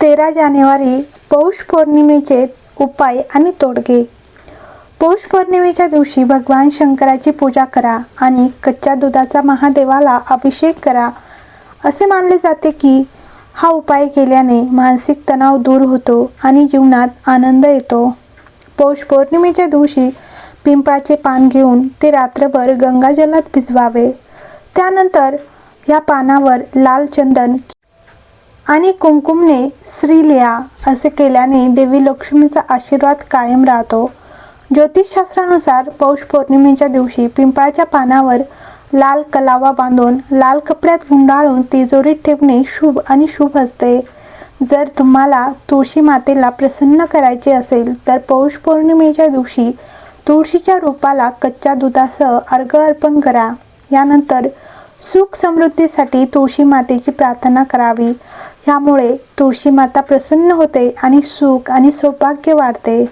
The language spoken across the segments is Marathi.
तेरा जानेवारी पौष पौर्णिमेचे उपाय आणि तोडगे. पौष पौर्णिमेच्या दिवशी भगवान शंकराची पूजा करा आणि कच्च्या दुधाचा महादेवाला अभिषेक करा. असे मानले जाते की हा उपाय केल्याने मानसिक तणाव दूर होतो आणि जीवनात आनंद येतो. पौष पौर्णिमेच्या दिवशी पिंपळाचे पान घेऊन ते रात्रभर गंगाजलात भिजवावे. त्यानंतर या पानावर लाल चंदन आणि कुंकुमने श्रीलिया असे केल्याने देवी लक्ष्मीचा आशीर्वाद कायम राहतो. ज्योतिषशास्त्रानुसार पौष पौर्णिमेच्या दिवशी पिंपळाच्या पानावर लाल कलावा बांधून लाल कपड्यात गुंडाळून तिजोरीत ठेवणे शुभ आणि शुभ असते. जर तुम्हाला तुळशी मातेला प्रसन्न करायचे असेल तर पौष पौर्णिमेच्या दिवशी तुळशीच्या रूपाला कच्च्या दुधासह अर्घ अर्पण करा. यानंतर सुख समृद्धीसाठी तुळशी मातेची प्रार्थना करावी. यामुळे तुळशी माता प्रसन्न होते आणि सुख आणि सौभाग्य वाढते.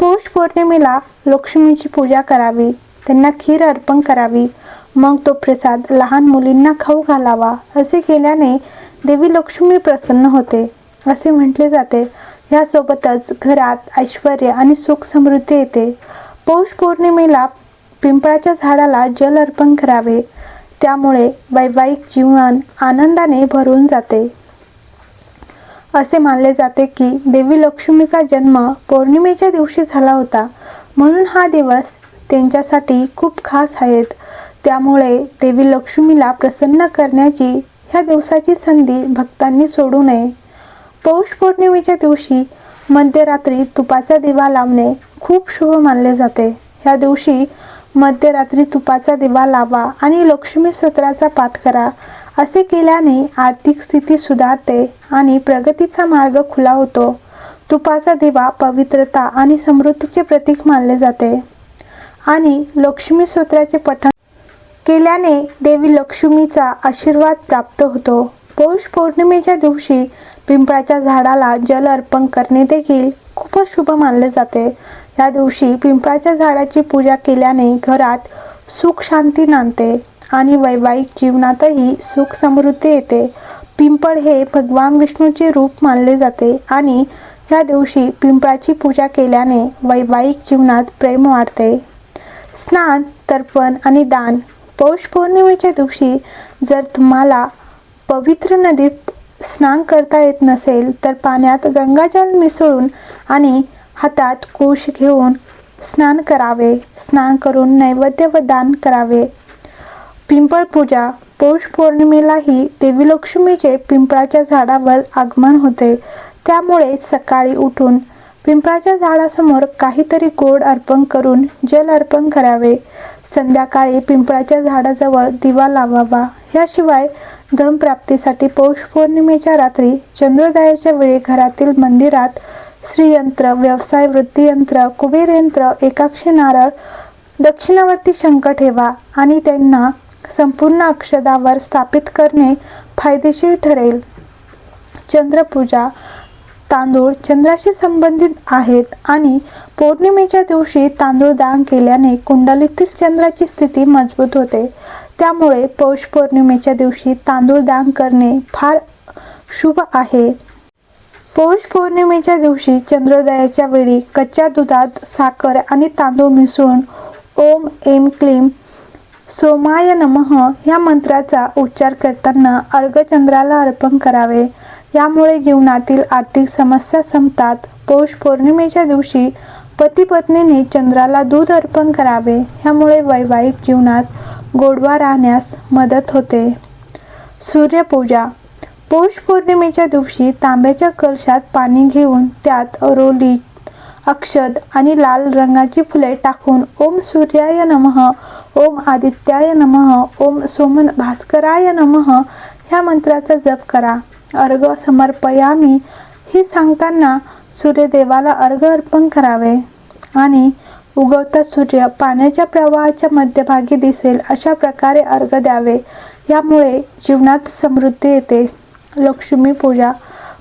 पौष पौर्णिमेला लक्ष्मीची पूजा करावी त्यांना खीर अर्पण करावी मग तो प्रसाद लहान मुलींना खाऊ घालावा असे केल्याने देवी लक्ष्मी प्रसन्न होते असे म्हटले जाते. यासोबतच घरात ऐश्वर आणि सुख समृद्धी येते. पौष पौर्णिमेला पिंपळाच्या झाडाला जल अर्पण करावे त्यामुळे वैवाहिक जीवन आनंदाने भरून जाते. असे मानले जाते की देवी लक्ष्मीचा जन्म पौर्णिमेच्या दिवशी झाला होता. म्हणून हा दिवस त्यांच्यासाठी खूप खास आहेत. त्यामुळे देवी लक्ष्मीला प्रसन्न करण्याची ह्या दिवसाची संधी भक्तांनी सोडू नये. पौष पौर्णिमेच्या दिवशी मध्यरात्री तुपाचा दिवा लावणे खूप शुभ मानले जाते. ह्या दिवशी मध्यरात्री तुपाचा दिवा लावा आणि लक्ष्मी स्तोत्राचा पाठ करा. असे केल्याने आर्थिक स्थिती सुधारते आणि प्रगतीचा मार्ग खुला होतो. तुपाचा दिवा पवित्रता आणि समृद्धीचे प्रतीक मानले जाते. आणि लक्ष्मी स्तोत्राचे पठण केल्याने देवी लक्ष्मीचा आशीर्वाद प्राप्त होतो. पौष पौर्णिमेच्या दिवशी पिंपळाच्या झाडाला जल अर्पण करणे देखील खूपच शुभ मानले जाते. या दिवशी पिंपळाच्या झाडाची पूजा केल्याने घरात सुख शांती नांदते. आणि वैवाहिक जीवनातही सुख समृद्धी येते. पिंपळ हे भगवान विष्णूचे रूप मानले जाते आणि ह्या दिवशी पिंपळाची पूजा केल्याने वैवाहिक जीवनात प्रेम वाढते. स्नान तर्पण आणि दान. पौष पौर्णिमेच्या दिवशी जर तुम्हाला पवित्र नदीत स्नान करता येत नसेल तर पाण्यात गंगाजल मिसळून आणि हातात कोश घेऊन स्नान करावे. स्नान करून नैवेद्य व दान करावे. पिंपळ पूजा पौष पौर्णिमेलाही देवी लक्ष्मीचे पिंपळाच्या झाडावर आगमन होते. त्यामुळे सकाळी उठून पिंपळाच्या झाडासमोर काहीतरी गोड अर्पण करून जल अर्पण करावे. संध्याकाळी पिंपळाच्या झाडाजवळ दिवा लावावा. याशिवाय धनप्राप्तीसाठी पौष पौर्णिमेच्या रात्री चंद्रोदयाच्या वेळी घरातील मंदिरात श्रीयंत्र व्यवसाय वृत्तीयंत्र कुबेरयंत्र एकाक्षी नारळ दक्षिणावर्ती शंख ठेवा आणि त्यांना संपूर्ण अक्षदावर स्थापित करणे फायदेशीर ठरेल. चंद्रपूजा तांदूळ चंद्राशी संबंधित आहेत आणि पौर्णिमेच्या दिवशी तांदूळ दान केल्याने कुंडलीतील चंद्राची स्थिती मजबूत होते. त्यामुळे पौष पौर्णिमेच्या दिवशी तांदूळ दान करणे फार शुभ आहे. पौष पौर्णिमेच्या दिवशी चंद्रोदयाच्या वेळी कच्च्या दुधात साखर आणि तांदूळ मिसळून ओम एम क्लीम सोमाय नमः या मंत्राचा उच्चार करताना अर्घचंद्राला अर्पण करावे. यामुळे जीवनातील आर्थिक समस्या संपतात. पौष पौर्णिमेच्या दिवशी पती पत्नीने चंद्राला दूध अर्पण करावे. यामुळे वैवाहिक जीवनात गोडवा राहण्यास मदत होते. सूर्यपूजा. पौष पौर्णिमेच्या दिवशी तांब्याच्या कलशात पाणी घेऊन त्यात रोली अक्षद आणि लाल रंगाची फुले टाकून ओम सूर्याय नमः ओम आदित्याय नमः ओम सोमन भास्कराय नमः ह्या मंत्राचा जप करा. अर्घ समर्पयामी. हे सांगताना सूर्यदेवाला अर्घ अर्पण करावे. आणि उगवता सूर्य पाण्याच्या प्रवाहाच्या मध्यभागी दिसेल अशा प्रकारे अर्घ द्यावे. यामुळे जीवनात समृद्धी येते. लक्ष्मी पूजा.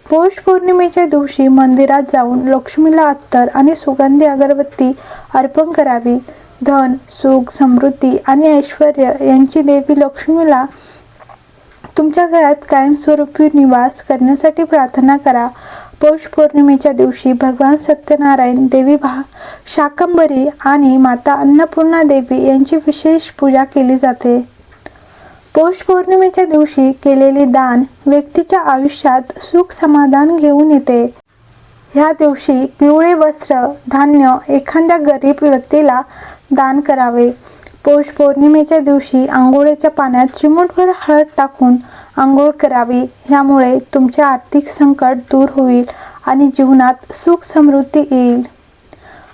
पौष पौर्णिमेच्या दिवशी मंदिरात जाऊन लक्ष्मीला अत्तर आणि सुगंधी अगरबत्ती अर्पण करावी. धन सुख समृद्धी आणि ऐश्वर यांची देवी लक्ष्मीला तुमच्या घरात कायमस्वरूपी निवास करण्यासाठी प्रार्थना करा. पौष पौर्णिमेच्या दिवशी भगवान सत्यनारायण देवी भा शाकंबरी आणि माता अन्नपूर्णा देवी यांची विशेष पूजा केली जाते. पौष पौर्णिमेच्या दिवशी केलेली दान व्यक्तीच्या आयुष्यात सुख समाधान घेऊन येते. ह्या दिवशी पिवळे वस्त्र धान्य एखाद्या गरीब व्यक्तीला दान करावे. पौष पौर्णिमेच्या दिवशी आंघोळीच्या पाण्यात चिमूटभर हळद टाकून आंघोळ करावी. ह्यामुळे तुमचे आर्थिक संकट दूर होईल आणि जीवनात सुख समृद्धी येईल.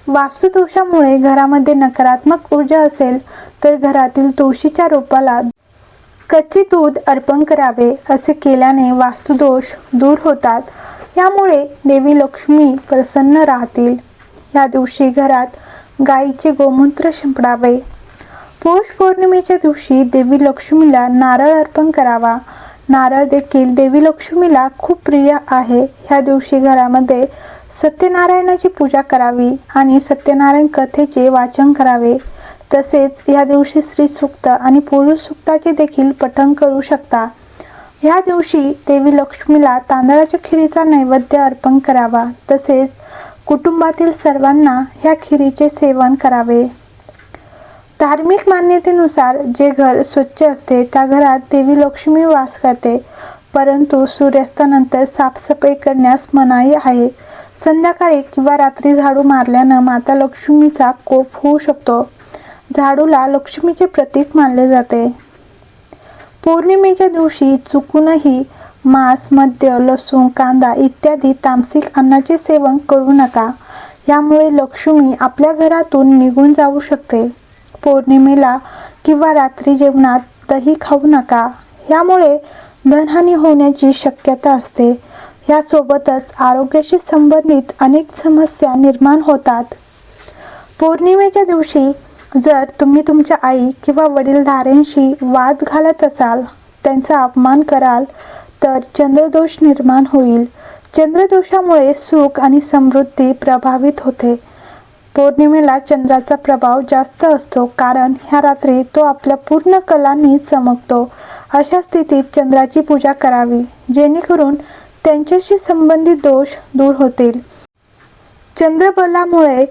वास्तुदोषामुळे घरामध्ये नकारात्मक ऊर्जा असेल तर घरातील तुळशीच्या रोपाला कच्चे दूध अर्पण करावे असे केल्याने वास्तुदोष दूर होतात. यामुळे देवी लक्ष्मी प्रसन्न राहतील. या दिवशी घरात गाईचे गोमूत्र शिंपडावे. पौष पौर्णिमेच्या दिवशी देवी लक्ष्मीला नारळ अर्पण करावा. नारळ देखील देवी लक्ष्मीला खूप प्रिय आहे. ह्या दिवशी घरामध्ये सत्यनारायणाची पूजा करावी आणि सत्यनारायण कथेचे वाचन करावे. तसेच या दिवशी स्त्री सुक्त आणि पुरुष सुक्ताचे देखील पठण करू शकता. ह्या दिवशी देवी लक्ष्मीला तांदळाच्या खिरीचा नैवेद्य अर्पण करावा. तसेच कुटुंबातील सर्वांना ह्या खिरीचे सेवन करावे. धार्मिक मान्यतेनुसार जे घर स्वच्छ असते त्या घरात देवी लक्ष्मी वास करते. परंतु सूर्यास्तानंतर साफसफाई करण्यास मनाई आहे. संध्याकाळी किंवा रात्री झाडू मारल्यानं माता लक्ष्मीचा कोप होऊ शकतो. झाडूला लक्ष्मीचे प्रतीक मानले जाते. पौर्णिमेच्या दिवशी चुकूनही मांस मद्य लसूण कांदा इत्यादी तामसिक अन्नाचे सेवन करू नका. यामुळे लक्ष्मी आपल्या घरातून निघून जाऊ शकते. पौर्णिमेला किंवा रात्री जेवणात दही खाऊ नका. यामुळे धनहानी होण्याची शक्यता असते. यासोबतच आरोग्याशी संबंधित अनेक समस्या निर्माण होतात. पौर्णिमेच्या दिवशी जर तुम्ही तुमच्या आई किंवा वडीलधाऱ्यांशी वाद घालत असाल त्यांचा अपमान कराल तर चंद्रदोष निर्माण होईल. चंद्रदोषामुळे सुख आणि समृद्धी प्रभावित होते. पौर्णिमेला चंद्राचा प्रभाव जास्त असतो कारण ह्या रात्री तो आपल्या पूर्ण कलांनी चमकतो. अशा स्थितीत चंद्राची पूजा करावी जेणेकरून त्यांच्याशी संबंधित दोष दूर होतील. चंद्रबलामुळे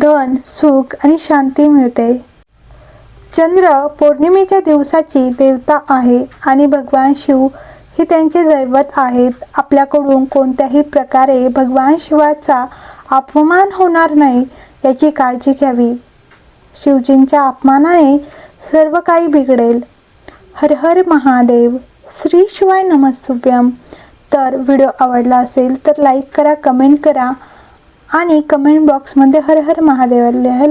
धन सुख आणि शांती मिळते. चंद्र पौर्णिमेच्या दिवसाची देवता आहे आणि भगवान शिव हे त्यांचे दैवत आहेत. आपल्याकडून कोणत्याही प्रकारे भगवान शिवाचा अपमान होणार नाही याची काळजी घ्यावी. शिवजींच्या अपमानाने सर्व काही बिघडेल. हर हर महादेव श्री शिवाय नमस्तुभ्यम. तर व्हिडिओ आवडला असेल तर लाईक करा कमेंट करा. आणि कमेंट बॉक्समध्ये हर हर महादेव लिहा